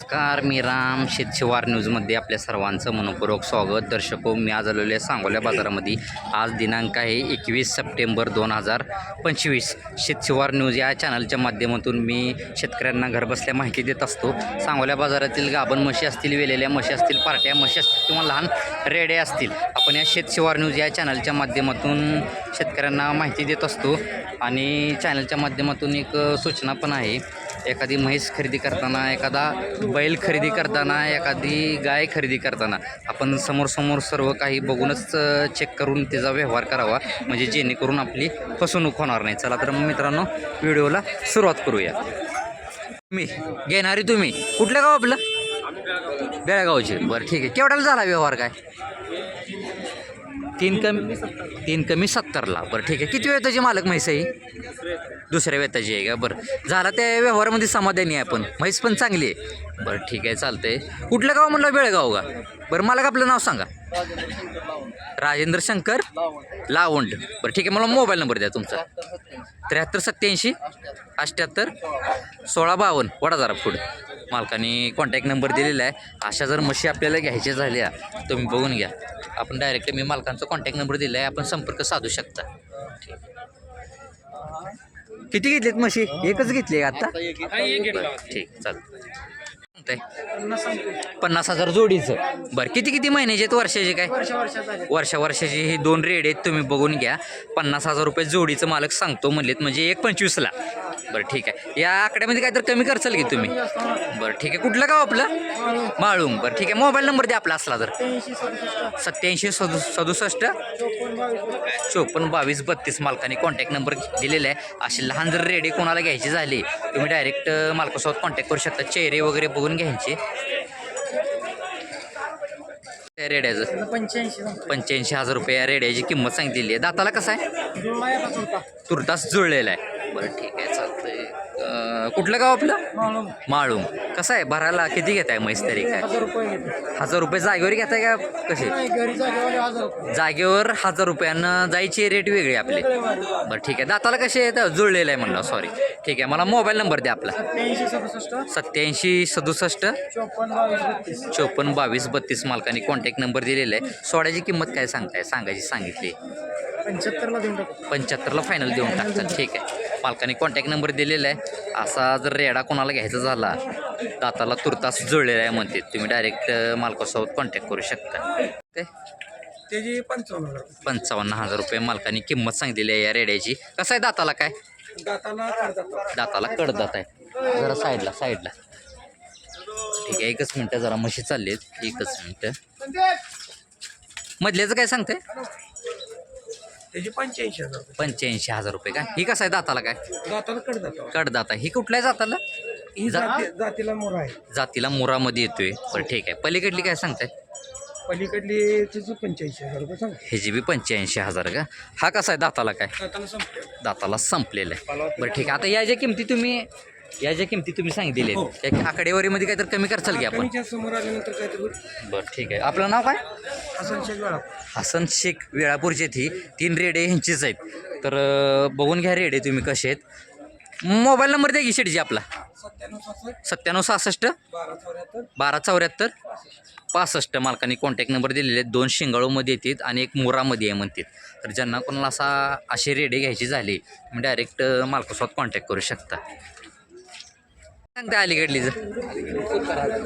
नमस्कार मी राम शेतशिवार न्यूजमध्ये आपल्या सर्वांचं मनपूर्वक स्वागत. दर्शको हो, मी आज आलेलो आहे सांगोल्या बाजारामध्ये. आज दिनांक आहे एकवीस सप्टेंबर दोन हजार पंचवीस. शेतशिवार न्यूज या चॅनलच्या माध्यमातून मी शेतकऱ्यांना घरबसल्या माहिती देत असतो. सांगोल्या बाजारातील गाभण म्हशी असतील वेलेल्या म्हशी असतील पार्ट्या म्हशी असतील किंवा लहान रेड्या असतील आपण या शेतशिवार न्यूज या चॅनलच्या माध्यमातून शेतकऱ्यांना माहिती देत असतो. आणि चॅनलच्या माध्यमातून एक सूचना पण आहे. एखादी म्हैस खरेदी करताना एखादा बैल खरेदी करताना एखादी गाय खरेदी करताना आपण समोर सर्व काही बघूनच चेक करून त्याचा व्यवहार करावा. म्हणजे जेणेकरून आपली फसवणूक होणार नाही. चला तर मग मित्रांनो व्हिडिओला सुरुवात करूया. मी घेणारी तुम्ही. कुठलं गाव आपलं? बेळगावचे. बरं ठीक आहे. केवढ्याला झाला व्यवहार काय? तीन कमी तीन कमी सत्तरला. बरं ठीक आहे. किती वेताची मालक म्हैस आहे दुसऱ्या वेताची आहे का? बरं. झाला त्या व्यवहारामध्ये समाधानी आहे आपण. म्हैस पण चांगली आहे. बरं ठीक आहे चालतंय. कुठलं गाव म्हणलं? बेळगाव का? बरं मला का आपलं नाव सांगा? राजेंद्र शंकर लावंड. बरं ठीक आहे. मला मोबाईल नंबर द्या तुमचा. त्र्याहत्तर सत्त्याऐंशी अठ्ठ्याहत्तर सोळा बावन्न. वडा जरा पुढे. मालकाने कॉन्टॅक्ट नंबर दिलेला आहे. अशा जर म्हशी आपल्याला घ्यायच्या झाल्या तुम्ही बघून घ्या. आपण डायरेक्ट मी मालकांचा कॉन्टॅक्ट नंबर दिला आहे आपण संपर्क साधू शकता. किती घेतलीत म्हशी एकच घेतली आहे आता? ठीक चालतंय पन्नास हजार जोडीचं. बरं किती किती महिन्याचे आहेत वर्षाचे काय? वर्षा वर्षाचे हे दोन रेड आहेत तुम्ही बघून घ्या. पन्नास हजार रुपये जोडीचं मालक सांगतो म्हणलेत म्हणजे एक पंचवीसला. बरं ठीक आहे. या आकड्यामध्ये काय तर कमी करचाल की तुम्ही? बरं ठीक आहे. कुठलं गाव आपलं? माळूम बरं ठीक आहे. मोबाईल नंबर द्या आपला असला तर. सत्याऐंशी सदु सदुसष्ट? चोपन्न बावीस बत्तीस. मालकाने कॉन्टॅक्ट नंबर दिलेला आहे. असे लहान जर रेडी कोणाला घ्यायचे झाले तुम्ही डायरेक्ट मालकासोबत कॉन्टॅक्ट करू शकता. चेहरे वगैरे बघून घ्यायचे. त्या रेड्याचं पंच्याऐंशी पंच्याऐंशी हजार रुपये या रेड्याची किंमत सांगितलेली आहे. दाताला कसं आहे? तुरतास जुळलेला आहे. बरं ठीक आहे चालतंय. कुठलं गाव आपलं? माळूम. कसं आहे? भरायला किती घेत आहे म्हैस तरी काय? हजार रुपये घेते जागेवर घेताय का कसे? जागेवर हजार रुपयांना जायची रेट वेगळी आपली. बरं ठीक आहे. दाताला कसे आहेत? जुळलेलं आहे म्हणलं सॉरी ठीक आहे मला मोबाईल नंबर द्या आपला. सत्याऐंशी सदुसष्ट. चोपन्न बावीस बत्तीस. चोपन्न बावीस बत्तीस मालकाने कॉन्टॅक्ट नंबर दिलेला आहे. सोड्याची किंमत काय सांगताय? सांगायची सांगितली. पंच्याहत्तरला देऊन टाकू. पंच्याहत्तरला फायनल देऊन टाकतात. ठीक आहे. मालकाने कॉन्टॅक्ट नंबर दिलेला आहे. असा जर रेडा कोणाला घ्यायचा झाला दाताला तुर्तास जुळलेला आहे म्हणते. तुम्ही डायरेक्ट मालकासोबत कॉन्टॅक्ट करू शकता. काय त्याची पंचावन्न हजार पंचावन्न हजार रुपये मालकाने किंमत सांगितलेली आहे या रेड्याची. कसं आहे दाताला काय? दाताला दाताला कडदात आहे. जरा साईडला साईडला. ठीक आहे एकच मिनटं जरा म्हशी चालली आहेत एकच मिनटं. मधल्याचं काय सांगतंय? त्याची पंच्याऐंशी हजार पंच्याऐंशी हजार रुपये काय ही कसं आहे दाताला काय? दाताला करतात कडदात. ही कुठल्या जाताला? ही जा- जाती जातीला मोरा आहे. जातीला मोरामध्ये येतोय. बरं ठीक आहे. पलीकडली काय सांगताय? पलीकडली त्याची पंच्याऐंशी हजार रुपये सांग ह्याची बी पंच्याऐंशी हजार का? हा कसा आहे दाताला काय? दाताला संपले दाताला संपलेलं आहे. बरं ठीक आहे. आता या ज्या किमती तुम्ही या ज्या किमती तुम्ही सांगितलेल्या आहेत त्या आकडेवारीमध्ये काहीतरी कमी करचाल की आपण? कमीच्या समोर आल्यानंतर काय तर बरं ठीक आहे. आपलं नाव काय? हसन शेख वेळा हसन शेख वेळापूरचे ती तीन रेडे ह्यांचीच आहेत. तर अं, बघून घ्या रेडे तुम्ही कसे आहेत. मोबाईल नंबर द्या की शेटजी आपला. सत्त्याण्णव सहासष्ट. सत्त्याण्णव सहासष्ट. बारा चौऱ्याहत्तर. बारा चौऱ्याहत्तर. पासष्ट मालकाने कॉन्टॅक्ट नंबर दिलेले आहेत. दोन शिंगाळूमध्ये येतात आणि एक मोरामध्ये आहे म्हणतात. तर ज्यांना कोणाला असा असे रेडे घ्यायचे झाले तुम्ही डायरेक्ट मालकासोबत कॉन्टॅक्ट करू शकता. सांगता अलीकडलीचं.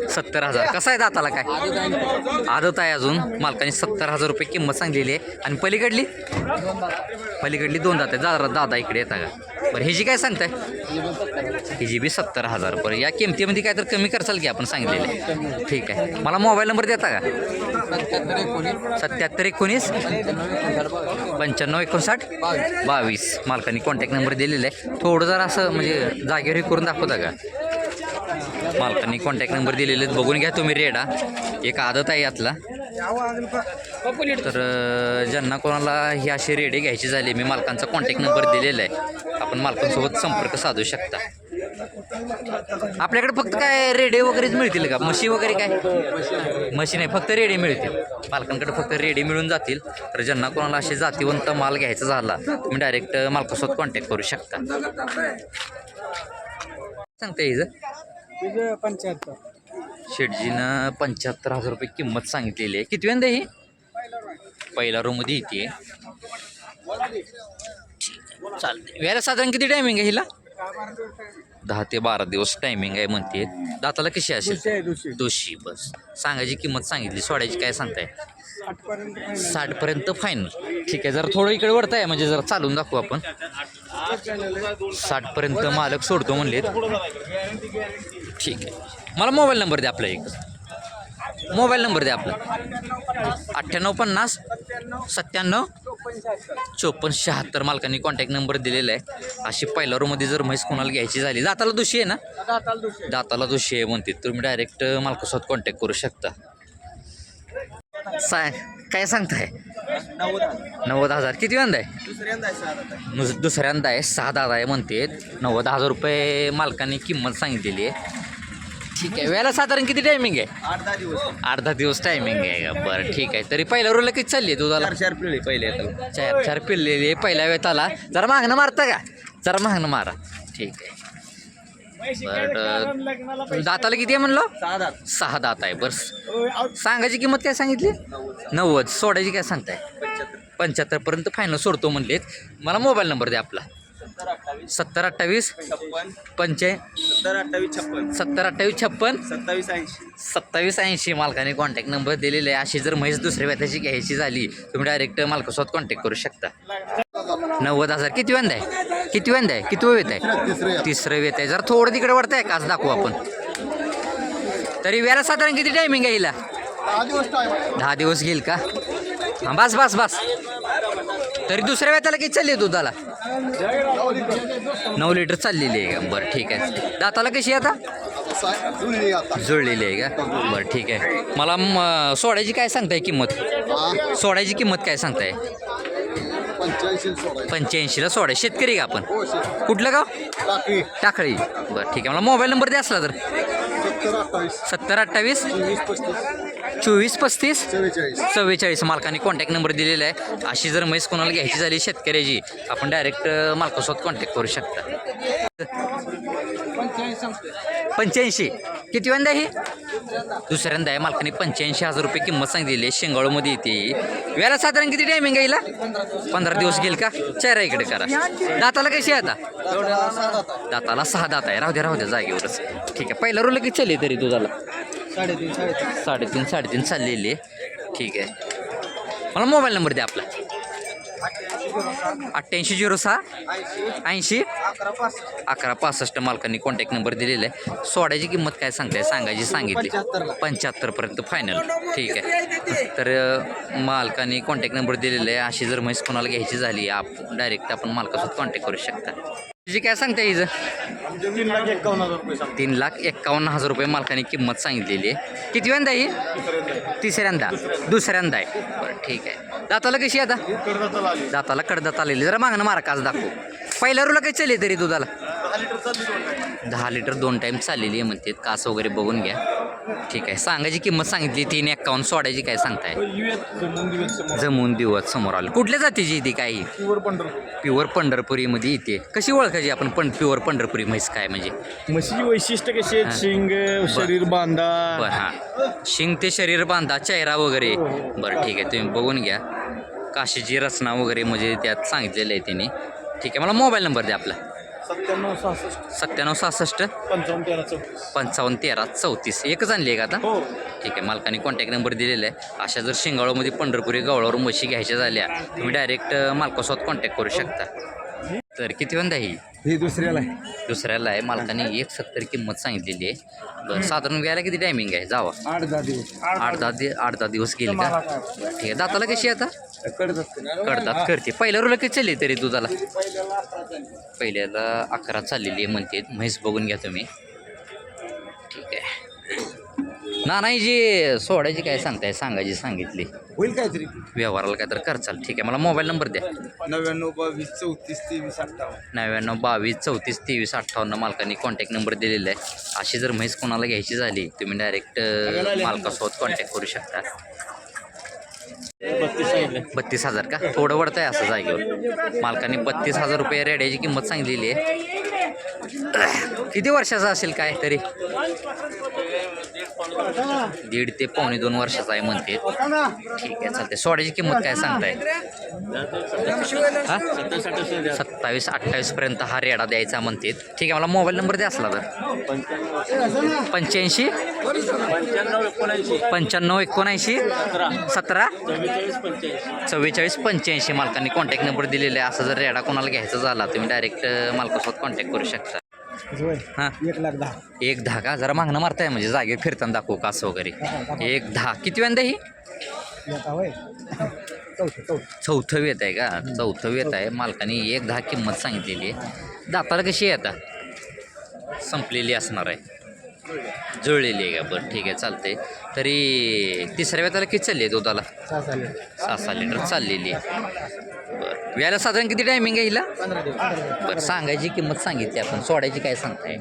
सत्तर हजार. कसं आहे दाताला काय? आदत आहे अजून. मालकाने सत्तर हजार रुपये किंमत सांगलेली आहे. आणि पलीकडली? पलीकडली दोन दात आहे दादा दादा इकडे येता का? बरं हिजी काय सांगताय? हिजी बी सत्तर हजार. बरं या किमतीमध्ये काय तर कमी करसाल की आपण सांगलेले ठीक आहे. मला मोबाईल नंबर देता का? सत्याहत्तर एकोणीस पंच्याण्णव एकोणसाठ बावीस. मालकाने कॉन्टॅक्ट नंबर दिलेला आहे. थोडं जरा असं म्हणजे जागेवर हे करून दाखवता का? मालकांनी कॉन्टॅक्ट नंबर दिलेले आहेत बघून घ्या तुम्ही रेडा. एक आदत आहे यातला. तर ज्यांना कोणाला ही अशी रेडे घ्यायची झाली मी मालकांचा कॉन्टॅक्ट नंबर दिलेला आहे. आपण मालकांसोबत संपर्क साधू शकता. आपल्याकडे फक्त काय रेडे वगैरेच मिळतील का? म्हशी वगैरे काय? म्हशी नाही फक्त रेडे मिळतील. मालकांकडे फक्त रेडे मिळून जातील. तर ज्यांना कोणाला असे जातीवंत माल घ्यायचा झाला तुम्ही डायरेक्ट मालकासोबत कॉन्टॅक्ट करू शकता. सांगता हिचं पंच्याहत्तर. शेटजीनं पंच्याहत्तर हजार रुपये किंमत सांगितलेली आहे. किती वेंदा ही? पहिल्या रोमध्ये येते. चालते वेळेला साधारण किती टायमिंग आहे हिला? दहा ते बारा दिवस टायमिंग आहे म्हणते. दाताला कशी असेल? दोषी बस. सांगायची किंमत सांगितली. सोडायची काय सांगताय. साठपर्यंत फायनल ठीक आहे जरा थोडं इकडे वरताय म्हणजे जरा चालून दाखवू आपण. साठपर्यंत मालक सोडतो म्हणलेत. ठीक आहे. मला मोबाईल नंबर द्या आपला एक. मोबाईल नंबर द्या आपला. अठ्ठ्याण्णव पन्नास सत्त्याण्णव चोपन्न शहात्तर मालकांनी कॉन्टॅक्ट नंबर दिलेला आहे. अशी पहिल्या रोमध्ये जर म्हैस कोणाला घ्यायची झाली दाताला दोषी आहे ना? दाताला दोषी आहे. म्हणते. तुम्ही डायरेक्ट मालकासोबत कॉन्टॅक्ट करू शकता. साय काय सांगताय? नव्वद हजार. किती वेंदा आहे. नुस- दुसऱ्यांदा आहे. सहा दादा आहे म्हणते नव्वद हजार रुपये मालकाने किंमत सांगितलेली आहे. ठीक आहे. वेळेला साधारण किती टायमिंग आहे? आठ दहा दिवस आठ दहा दिवस टायमिंग आहे का? बरं ठीक आहे. तरी पहिल्या रोला किती चालली आहे दुधाला? चार चार पिढी पहिले चार चार पिल्लेली आहे पहिल्या वेताला जरा मागणं मारता का? जरा मागणं मारा. ठीक आहे. बरं. दाताला किती आहे म्हणलं? सहा दात. सहा दात आहे बरं. सांगायची किंमत काय सांगितली? नव्वद. सोडायची काय सांगताय? पंच्याहत्तर. पंच्याहत्तरपर्यंत फायनल सोडतो म्हणलेत. मला मोबाईल नंबर द्या आपला. सत्तर अठ्ठावीस. सत्तर अठ्ठावीस. छप्पन. पंचे. सत्तर अठ्ठावीस छप्पन. सत्तर अठ्ठावीस छप्पन. सत्तावीस ऐंशी. सत्तावीस ऐंशी मालकाने कॉन्टॅक्ट नंबर दिलेले आहे. अशी जर म्हैस दुसऱ्या व्यथाची घ्यायची झाली तुम्ही डायरेक्ट मालकासोबत कॉन्टॅक्ट करू शकता. नव्वद हजार. किती वेंदा आहे? किती वेंदा आहे? किती वेत आहे? तिसरं वेत आहे. जर थोडं तिकडे वाढतं आहे काच दाखवू आपण. तरी वेळा साधारण किती टायमिंग आहे हिला? दहा दिवस घेईल का? हां बस बस बस. तरी दुसऱ्या वेताला किती चालली आहे दुधाला? नऊ लिटर चाललेली आहे का? बरं ठीक आहे. दाताला कशी आता? जुळलेली आहे का? बरं ठीक आहे. मला सोडायची काय सांगताय किंमत? सोडायची किंमत काय सांगताय? पंच्याऐंशी सोळा पंच्याऐंशीला सोडाय शेतकरी का आपण? हो शेत कुठलं गाव? टाकी टाकळी. बरं ठीक आहे. मला मोबाईल नंबर द्या असला तर. सत्तर अठ्ठावीस. सत्तर अठ्ठावीस. वीस पस्तीस. चोवीस पस्तीस. चव्वेचाळीस. चव्वेचाळीस. मालकाने कॉन्टॅक्ट नंबर दिलेला आहे. अशी जर म्हैस कोणाला घ्यायची झाली शेतकऱ्याची आपण डायरेक्ट मालकासोबत कॉन्टॅक्ट करू शकता. पंच्याऐंशी किती वेंदा ही दुसऱ्यांदा आहे मालकाने पंच्याऐंशी हजार रुपये किंमत सांगितलेली आहे. शेंगाळूमध्ये येते. वेळा साधारण किती टायमिंग आहे हिला? पंधरा दिवस गेल का? चेहरा इकडे करा. दाताला कशी आहे आता? दाताला सहा दात आहे. राहू द्या राहू द्या जागेवरच. ठीक आहे. पहिला रोल किती चालली तरी दुधाला? साडेतीन साडेतीन. साडेतीन साडेतीन चाललेली आहे. ठीक आहे. मला मोबाईल नंबर द्या आपला. अठ्ठ्याऐंशी झिरो सहा. ऐंशी. अकरा पासष्ट मालकांनी कॉन्टॅक्ट नंबर दिलेला आहे. सोडायची किंमत काय सांगताय? सांगायची सांगितली. पंच्याहत्तरपर्यंत फायनल ठीक आहे. तर मालकाने कॉन्टॅक्ट नंबर दिलेला आहे. अशी जर म्हैस कोणाला घ्यायची झाली आप डायरेक्ट आपण मालकासोबत कॉन्टॅक्ट करू शकता. तुझी काय सांगताय हिचं? तीन लाख एकावन्न हजार रुपये तीन लाख एक्कावन्न हजार रुपये मालकाने किंमत सांगितलेली आहे. किती वेंदा ही? तिसऱ्यांदा. दुसऱ्यांदा आहे. बरं ठीक आहे. दाताला कशी आता? दाताला कडदात आलेली. जरा मागणं मारा काच दाखवू. पहिल्या रूला काही चालली तरी दुधाला? दहा लिटर दोन टाईम चाललेली आहे म्हणते कास वगैरे बघून घ्या. ठीक आहे. सांगायची किंमत सांगितली तीन एक्कावन्न सोडायची काय सांगताय? जमून दिवस समोर आलं. कुठल्या जातीची येते काही प्युअर पंढरपुरीमध्ये येते कशी ओळखायची आपण पण प्युअर पंढरपुरी म्हैस काय म्हणजे? म्हशीची वैशिष्ट्य कशी आहेत? शिंग शरीर बांधा. बरं हां. शिंग ते शरीर बांधा चेहरा वगैरे. बरं ठीक आहे. तुम्ही बघून घ्या. काशीची रचना वगैरे म्हणजे त्यात सांगितलेलं आहे त्यांनी ठीक आहे मला मोबाईल नंबर द्या आपला. सत्त्याण्णव सहासष्ट. सत्त्याण्णव सहासष्ट. पंचावन्न तेरा चौतीस. पंचावन्न तेरा चौतीस. एकच आणली आहे का आता? हो. ठीक आहे मालकाने कॉन्टॅक्ट नंबर दिलेला आहे. अशा जर शिंगाळूमध्ये पंढरपुरी गवळावर म्हशी घ्यायच्या झाल्या तुम्ही डायरेक्ट मालकासोबत कॉन्टॅक्ट करू शकता. तर किती वंदा ही? ही दुसऱ्याला आहे. दुसऱ्याला आहे. मालकाने एक सत्तर किंमत सांगितलेली आहे. बरं साधारण व्यायला किती टायमिंग आहे? जावा. आठ दहा दिवस. आठ दहा दि आठ दहा दिवस गेले का? ठीक आहे दाताला कशी आहे आता? कडतात करते. पहिल्या रोला किती चालली तरी दुधाला? पहिल्याला अकरा चाललेली आहे म्हणते. म्हैस बघून घ्या तुम्ही. ठीक आहे. ना नाही जी सोडायची काय सांगताय? सांगायची सांगितली. होईल काहीतरी. व्यवहाराला काय तर करचाल ठीक आहे. मला मोबाईल नंबर द्या. नव्याण्णव बावीस चौतीस तेवीस अठ्ठावन्न. नव्याण्णव बावीस चौतीस तेवीस अठ्ठावन्न मालकांनी कॉन्टॅक्ट नंबर दिलेला आहे. अशी जर म्हैस कोणाला घ्यायची झाली तुम्ही डायरेक्ट मालकासोबत कॉन्टॅक्ट करू शकता. बत्तीस हजार का? थोडं वडतंय आहे असं जागेवर. मालकाने बत्तीस हजार रुपये रेड्याची किंमत सांगलेली आहे. किती वर्षाचा असेल काय तरी? दीड ते पावणे दोन वर्षाचा आहे म्हणते. ठीक आहे चालते सोड्याची किंमत काय सांगताय? हा? सत्तावीस अठ्ठावीस पर्यंत हा रेडा द्यायचा म्हणते. ठीक आहे मला मोबाईल नंबर द्या असला तर. पंच्याऐंशी? पंच्याण्णव एकोणऐंशी? सतरा? चव्वेचाळीस पंच्याऐंशी. मालकांनी कॉन्टॅक्ट नंबर दिलेला आहे. असं जर रेडा कोणाला घ्यायचा झाला तुम्ही डायरेक्ट मालकासोबत कॉन्टॅक्ट करू शकता. हां. एक लाख दहा. एक दहा का? जरा मागणं मारताय म्हणजे जागेवर फिरताना दाखवू का असं वगैरे. एक दहा. किती वेंदा ही होय. चौथं चौथं. चौथं वेत आहे का? चौथं वेत आहे. मालकाने एक दहा किंमत सांगितलेली आहे. दाताला कशी आहे आता? संपलेली असणार आहे. जुळलेली आहे का? बरं ठीक आहे चालते तरी तिसऱ्या वेताला किती चालली आहे दुधाला? सहा सहा लिटर चाललेली आहे. व्याला साधारण किती टायमिंग आहे हिला? बरं सांगायची किंमत सांगितली आपण. सोडायची काय सांगताय?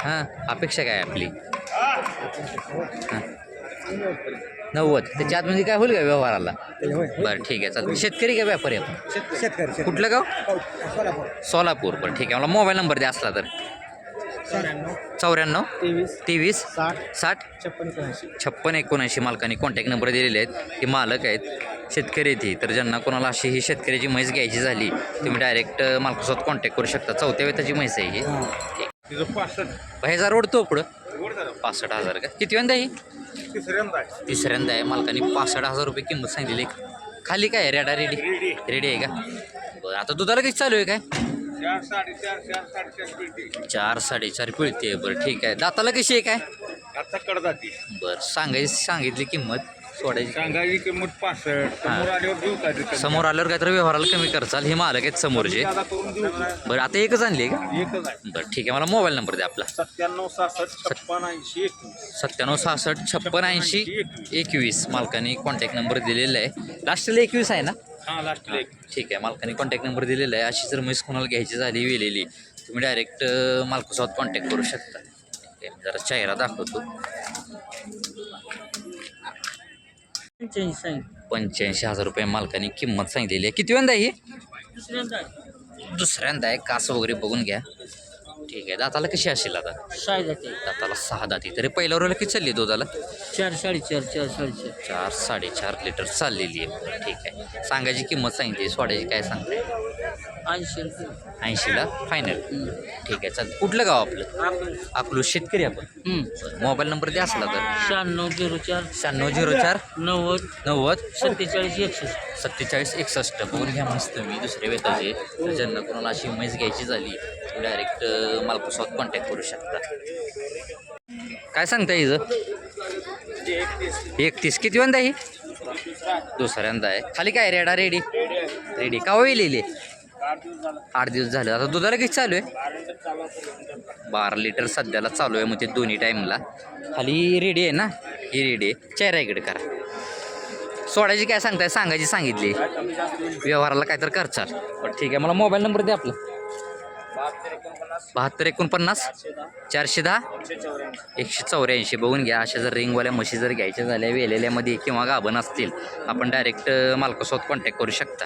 हां अपेक्षा काय आपली? हां. नव्वद. त्याच्या आतमध्ये काय होईल का व्यवहाराला? बरं ठीक आहे. चालतं शेतकरी का व्यापारी आपण? शेत- शेतकरी कुठलं गाव? सोलापूर. सोलापूर. बरं ठीक आहे. मला मोबाईल नंबर द्या असला तर. चौऱ्याण्णव चौऱ्याण्णव तेवीस तेवीस साठ साठ छप्पन एकोणऐंशी. छप्पन एकोणऐंशी मालकांनी कॉन्टॅक्ट नंबर दिलेले आहेत. हे मालक आहेत. शेतकरी आहेत ही. तर ज्यांना कोणाला अशी ही शेतकऱ्याची म्हैस घ्यायची झाली तुम्ही डायरेक्ट मालकासोबत कॉन्टॅक्ट करू शकता. चौथ्या वेताची म्हैस आहे ही. हां. ह्याचा रोड तो पुढं. पासष्ट हजार का? किती वेंदा ही? तिसऱ्यांदा आहे. मालकाने पासष्ट हजार रुपये किंमत सांगितलेली खाली काय आहे? रेडा रेडी रेडी आहे का? बरं आता दुधाला किती चालू आहे काय? चार साडेचार पिळते. आहे बरं ठीक आहे. दाताला कशी आहे काय? आता कडदाती. बरं सांगायची सांगितली किंमत. सोडायची. सांगायची किंमत पासष्ट. समोर आल्यावर देऊ का ते? समोर आल्यावर काहीतरी व्यवहाराला कमी करचाल. हे मालक आहेत समोरचे. दादा करून देऊ. का? बरं आता एकच आणली आहे का? एकच आहे. बरं ठीक आहे. मला मोबाईल नंबर द्या आपला. सत्त्याण्णव सहासष्ट छप्पन ऐंशी एकवीस. सत्त्याण्णव सहासष्ट छप्पन ऐंशी एकवीस. मालकाने कॉन्टॅक्ट नंबर दिलेला आहे. लास्टला एकवीस आहे ना? हा लास्ट ठीक आहे. मालकाने कॉन्टॅक्ट नंबर दिलेला आहे. अशी जर म्हैस कोणाला घ्यायची झाली वेलेली तुम्ही डायरेक्ट मालकासोबत कॉन्टॅक्ट करू शकता. ठीक आहे, मी जरा चेहरा दाखवतो. पंच्याऐंशी. हजार रुपये मालकाने किंमत सांगितलेली आहे. किती वेंदा आहे ही? दुसऱ्यांदा आहे. कास वगैरे बघून घ्या. ठीक आहे. दाताला कशी असेल आता? साय जाते दाताला सहा दाती. तरी पहिल्या रोला किती चालली दुधाला? चार साडेचार चार साडेचार. चार साडेचार लिटर चाललेली आहे. ठीक आहे. सांगायची किंमत सांगितली. सोडायची काय सांगताय? ऐंशी ऐंशीला फायनल ठीक आहे चालतं कुठलं गाव आपलं? अकलूज शेतकरी आपण. मोबाईल नंबर द्या असला तर. शहाण्णव झिरो चार. शहाण्णव झिरो चार. नव्वद. नव्वद. सत्तेचाळीस एकसष्ट. सत्तेचाळीस एकसष्ट. बघून घ्या मस्त मी दुसऱ्या वेताचे. तर ज्यांना कोणाला अशी म्हैस घ्यायची झाली डायरेक्ट मालकासोबत कॉन्टॅक्ट करू शकता. काय सांगता हिचं? एकतीस. किती वंदा ही? दुसऱ्यांदा आहे. खाली काय रेडा रेडी. रेडी. का लिहिली आठ दिवस झाले. आता दुधाला किती चालू आहे? बारा लिटर सध्याला चालू आहे मग ते दोन्ही टाईमला. खाली रेडी आहे ना? ही रेडी आहे. चेहरा इकडे करा. सोडायची काय सांगताय? सांगायची सांगितली. व्यवहाराला काय तर करचाल. पण ठीक आहे. मला मोबाईल नंबर द्या आपला. बहात्तर एकोणपन्नास. चारशे दहा. एकशे चौऱ्याऐंशी. बघून घ्या. अशा जर रिंगवाल्या म्हशी जर घ्यायच्या झाल्या वेलेल्यामध्ये किंवा गाभण असतील आपण डायरेक्ट मालकासोबत कॉन्टॅक्ट करू शकता.